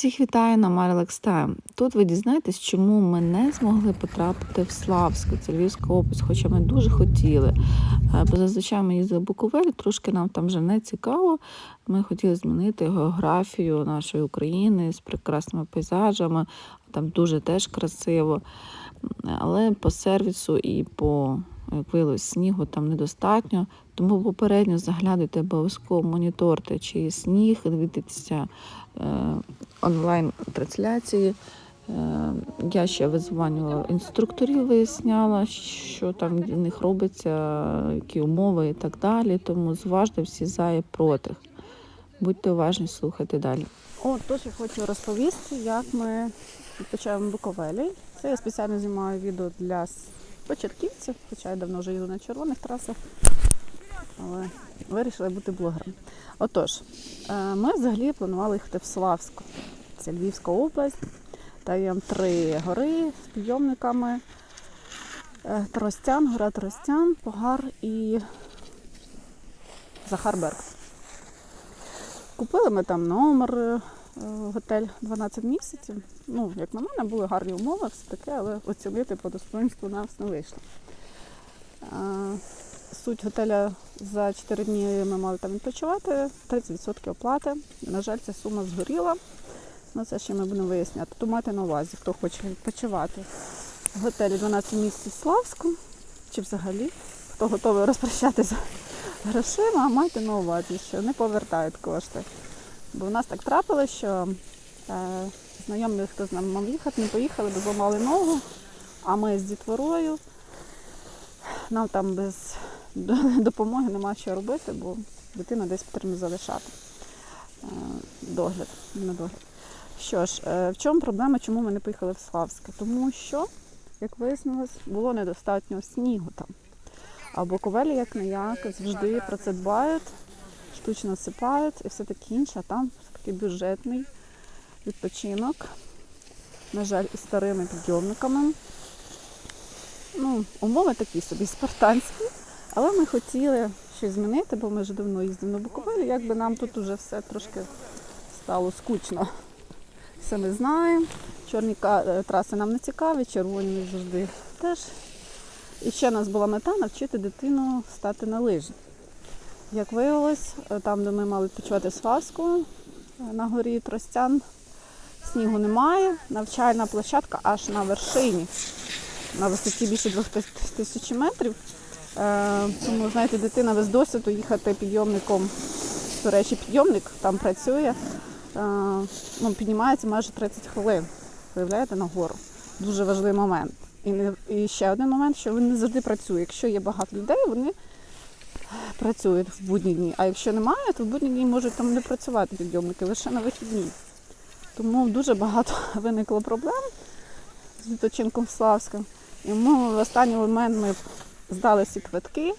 Всіх вітаю на Marlex Time. Тут ви дізнаєтесь, чому ми не змогли потрапити в Славську, це Львівська область, хоча ми дуже хотіли. Е, Бо зазвичай ми їздили в Буковель, трошки нам там вже не цікаво. Ми хотіли змінити географію нашої України з прекрасними пейзажами. Там дуже теж красиво. Але по сервісу і по виявилось, снігу там недостатньо. Тому попередньо заглядуйте обов'язково моніторте, чи є сніг, дивіться е, онлайн-трансляції. Е, я ще визванювала інструкторів, виясняла, що там в них робиться, які умови і так далі. Тому зважте всі за і проти. Будьте уважні, слухайте далі. О, тож я хочу розповісти, як ми відпочиваємо в Буковелі. Це я спеціально знімаю відео для початківців, хоча я давно вже їду на червоних трасах, але вирішила бути блогером. Отож, е, ми взагалі планували їхати в Славську. Це Львівська область. Там три гори з підйомниками. Е, Тростян, гора Тростян, Погар і Захарберг. Купили ми там номер, готель 12 місяців. Ну, як на мене, були гарні умови, все таке, але оцінити по достоинству нас не вийшло. Суть готеля за 4 дні ми мали там відпочивати, 30% оплати. На жаль, ця сума згоріла. Ну, це ще ми будемо виясняти. То майте на увазі, хто хоче відпочивати в готелі 12 місяців Славську, чи взагалі, хто готовий розпрощатися грошима, майте на увазі, що не повертають кошти. Бо в нас так трапилося, що е, знайомі, хто з нами мав їхати, не поїхали, бо зламали ногу, а ми з дітворою. Нам там без допомоги нема що робити, бо дитину десь потрібно залишати. Е, догляд, на догляд. Що ж, е, в чому проблема, чому ми не поїхали в Славське? Тому що, як вияснилось, було недостатньо снігу там. А Буковелі, як не як, завжди про це дбають, штучно сипають і все таке інше. А там такий бюджетний відпочинок. На жаль, із старими підйомниками. Ну, умови такі собі спартанські. Але ми хотіли щось змінити, бо ми вже давно їздимо на Буковелі, якби нам тут уже все трошки стало скучно. Все ми знаємо. Чорні е, траси нам не цікаві, червоні завжди теж. І ще у нас була мета навчити дитину стати на лижі. Як виявилось, е, там, де ми мали відпочивати в Славську, е, на горі Тростян, снігу немає. Навчальна площадка аж на вершині, на висоті більше двох тис- тисяч метрів. Е, Тому, знаєте, дитина без досвіду їхати підйомником, до речі, підйомник там працює, ну, піднімається майже 30 хвилин. Виявляєте, на гору. Дуже важливий момент. І, не, і ще один момент, що він не завжди працює. Якщо є багато людей, вони працюють в будні дні. А якщо немає, то в будні дні можуть там не працювати підйомники, лише на вихідні. Тому дуже багато виникло проблем з відпочинком в Славську. І ми в останній момент ми здали всі квитки,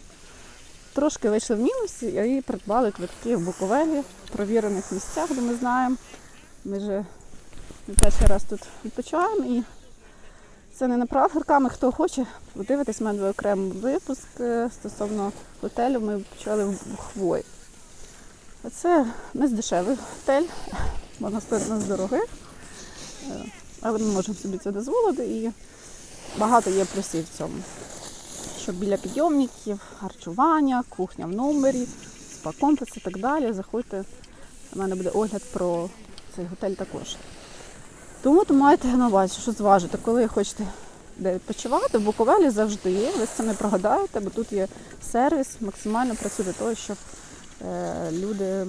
трошки вийшли в мінусі і придбали квитки в Буковелі, в провірених місцях, де ми знаємо. Ми вже перший раз тут відпочиваємо це не направ гірками, хто хоче подивитись, в мене окремий випуск е, стосовно готелю. Ми почали в Хвої. Це не дешевий готель, можна не з дорогих. Е, Але ми можемо собі це дозволити і багато є плюсів в цьому. Що біля підйомників, харчування, кухня в номері, спа-комплекс і так далі. Заходьте, у мене буде огляд про цей готель також. Тому то маєте на увазі, що зважити, коли хочете де відпочивати, в Буковелі завжди є, ви це не прогадаєте, бо тут є сервіс, максимально працює для того, щоб е, люди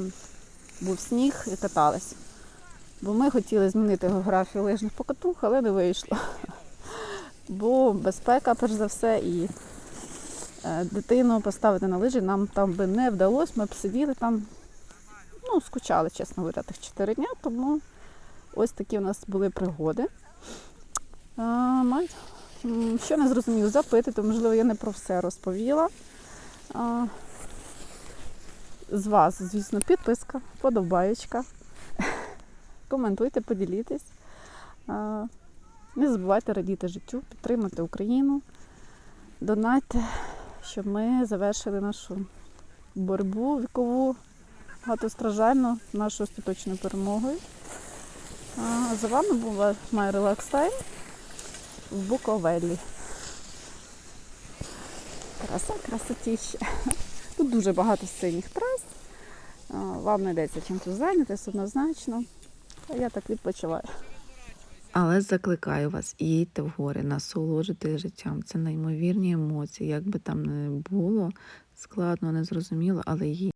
був сніг і катались. Бо ми хотіли змінити географію лижних покатух, але не вийшло. Бо безпека, перш за все, і е, дитину поставити на лижі нам там би не вдалося. Ми б сиділи там, ну, скучали, чесно говоря, тих 4 дня, тому ось такі у нас були пригоди. А, май- Що не зрозумів, запитати, можливо, я не про все розповіла. А, З вас, звісно, підписка, подобаєчка. Коментуйте, поділітесь. А, Не забувайте радіти життю, підтримати Україну, донайте, щоб ми завершили нашу боротьбу вікову багатостраждальну, нашу остаточною перемогою. А, за вами була My Relax Time в Буковелі. Краса, красотіща. Тут дуже багато синіх трас. Вам знайдеться чим тут зайнятися однозначно. А я так відпочиваю. Але закликаю вас, їдьте в гори, насолоджуйтесь життям. Це неймовірні емоції, як би там не було складно, незрозуміло, але їдьте.